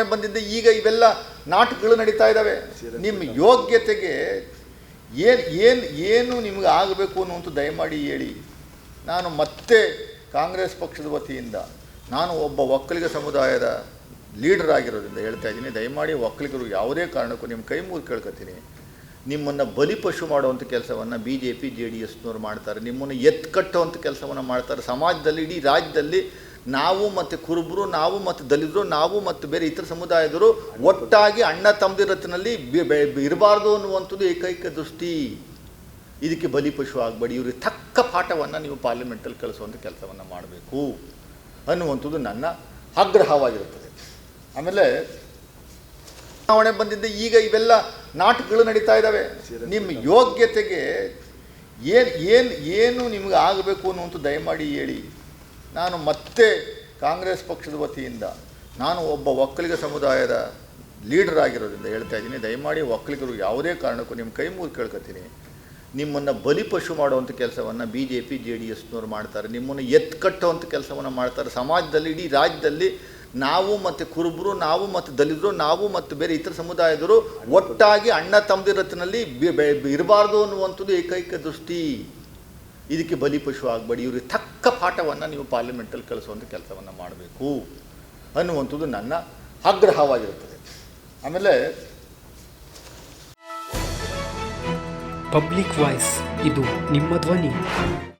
ಚುನಾವಣೆ ಬಂದಿದ್ದೆ ಈಗ ಇವೆಲ್ಲ ನಾಟಕಗಳು ನಡೀತಾ ಇದ್ದಾವೆ. ನಿಮ್ಮ ಯೋಗ್ಯತೆಗೆ ಏನು ಏನು ಏನು ನಿಮಗೆ ಆಗಬೇಕು ಅನ್ನುವಂಥ ದಯಮಾಡಿ ಹೇಳಿ. ನಾನು ಮತ್ತೆ ಕಾಂಗ್ರೆಸ್ ಪಕ್ಷದ ವತಿಯಿಂದ ನಾನು ಒಬ್ಬ ಒಕ್ಕಲಿಗ ಸಮುದಾಯದ ಲೀಡರ್ ಆಗಿರೋದ್ರಿಂದ ಹೇಳ್ತಾ ಇದ್ದೀನಿ. ದಯಮಾಡಿ ಒಕ್ಕಲಿಗರು ಯಾವುದೇ ಕಾರಣಕ್ಕೂ ನಿಮ್ಮ ಕೈ ಮುಗಿದು ಕೇಳ್ಕೊತೀನಿ. ನಿಮ್ಮನ್ನು ಬಲಿಪಶು ಮಾಡುವಂಥ ಕೆಲಸವನ್ನು B J P J D ಎಸ್ನವ್ರು ಮಾಡ್ತಾರೆ. ನಿಮ್ಮನ್ನು ಎತ್ತು ಕಟ್ಟುವಂಥ ಕೆಲಸವನ್ನು ಮಾಡ್ತಾರೆ. ಸಮಾಜದಲ್ಲಿ, ಇಡೀ ರಾಜ್ಯದಲ್ಲಿ ನಾವು ಮತ್ತು ಕುರುಬರು, ನಾವು ಮತ್ತು ದಲಿತರು, ನಾವು ಮತ್ತು ಬೇರೆ ಇತರ ಸಮುದಾಯದವರು ಒಟ್ಟಾಗಿ ಅಣ್ಣ ತಮ್ಮದಿರತ್ತಿನಲ್ಲಿ ಇರಬಾರ್ದು ಅನ್ನುವಂಥದ್ದು ಏಕೈಕ ದೃಷ್ಟಿ. ಇದಕ್ಕೆ ಬಲಿಪಶು ಆಗಬೇಡಿ ಇವರಿಗೆ ತಕ್ಕ ಪಾಠವನ್ನು ನೀವು ಪಾರ್ಲಿಮೆಂಟಲ್ಲಿ ಕಳಿಸುವಂಥ ಕೆಲಸವನ್ನು ಮಾಡಬೇಕು ಅನ್ನುವಂಥದ್ದು ನನ್ನ ಆಗ್ರಹವಾಗಿರುತ್ತದೆ. ಆಮೇಲೆ ಚುನಾವಣೆ ಬಂದಿದ್ದೆ ಈಗ ಇವೆಲ್ಲ ನಾಟಕಗಳು ನಡೀತಾ ಇದ್ದಾವೆ. ನಿಮ್ಮ ಯೋಗ್ಯತೆಗೆ ಏನು ಏನು ಏನು ನಿಮಗೆ ಆಗಬೇಕು ಅನ್ನುವಂಥ ದಯಮಾಡಿ ಹೇಳಿ. ನಾನು ಮತ್ತೆ ಕಾಂಗ್ರೆಸ್ ಪಕ್ಷದ ವತಿಯಿಂದ ನಾನು ಒಬ್ಬ ಒಕ್ಕಲಿಗ ಸಮುದಾಯದ ಲೀಡರ್ ಆಗಿರೋದ್ರಿಂದ ಹೇಳ್ತಾ ಇದ್ದೀನಿ. ದಯಮಾಡಿ ಒಕ್ಕಲಿಗರು ಯಾವುದೇ ಕಾರಣಕ್ಕೂ ನಿಮ್ಮ ಕೈ ಮುಗಿದು ಕೇಳ್ಕೊತೀನಿ ನಿಮ್ಮನ್ನು ಬಲಿಪಶು ಮಾಡುವಂಥ ಕೆಲಸವನ್ನು B J P J D ಎಸ್ನವ್ರು ಮಾಡ್ತಾರೆ. ನಿಮ್ಮನ್ನು ಎತ್ತು ಕಟ್ಟುವಂಥ ಕೆಲಸವನ್ನು ಮಾಡ್ತಾರೆ. ಸಮಾಜದಲ್ಲಿ, ಇಡೀ ರಾಜ್ಯದಲ್ಲಿ ನಾವು ಮತ್ತು ಕುರುಬರು, ನಾವು ಮತ್ತು ದಲಿತರು, ನಾವು ಮತ್ತು ಬೇರೆ ಇತರ ಸಮುದಾಯದವರು ಒಟ್ಟಾಗಿ ಅಣ್ಣ ತಮ್ಮದಿರತ್ತಿನಲ್ಲಿ ಇರಬಾರ್ದು ಅನ್ನುವಂಥದ್ದು ಏಕೈಕ ದೃಷ್ಟಿ. ಇದಕ್ಕೆ ಬಲಿಪಶು ಆಗಬೇಡಿ. ಇವ್ರಿಗೆ ಪಾಠವನ್ನು ನೀವು ಪಾರ್ಲಿಮೆಂಟಲ್ಲಿ ಕಳಿಸುವಂಥ ಕೆಲಸವನ್ನು ಮಾಡಬೇಕು ಅನ್ನುವಂಥದ್ದು ನನ್ನ ಆಗ್ರಹವಾಗಿರುತ್ತದೆ. ಆಮೇಲೆ ಪಬ್ಲಿಕ್ ವಾಯ್ಸ್ ಇದು ನಿಮ್ಮ ಧ್ವನಿ.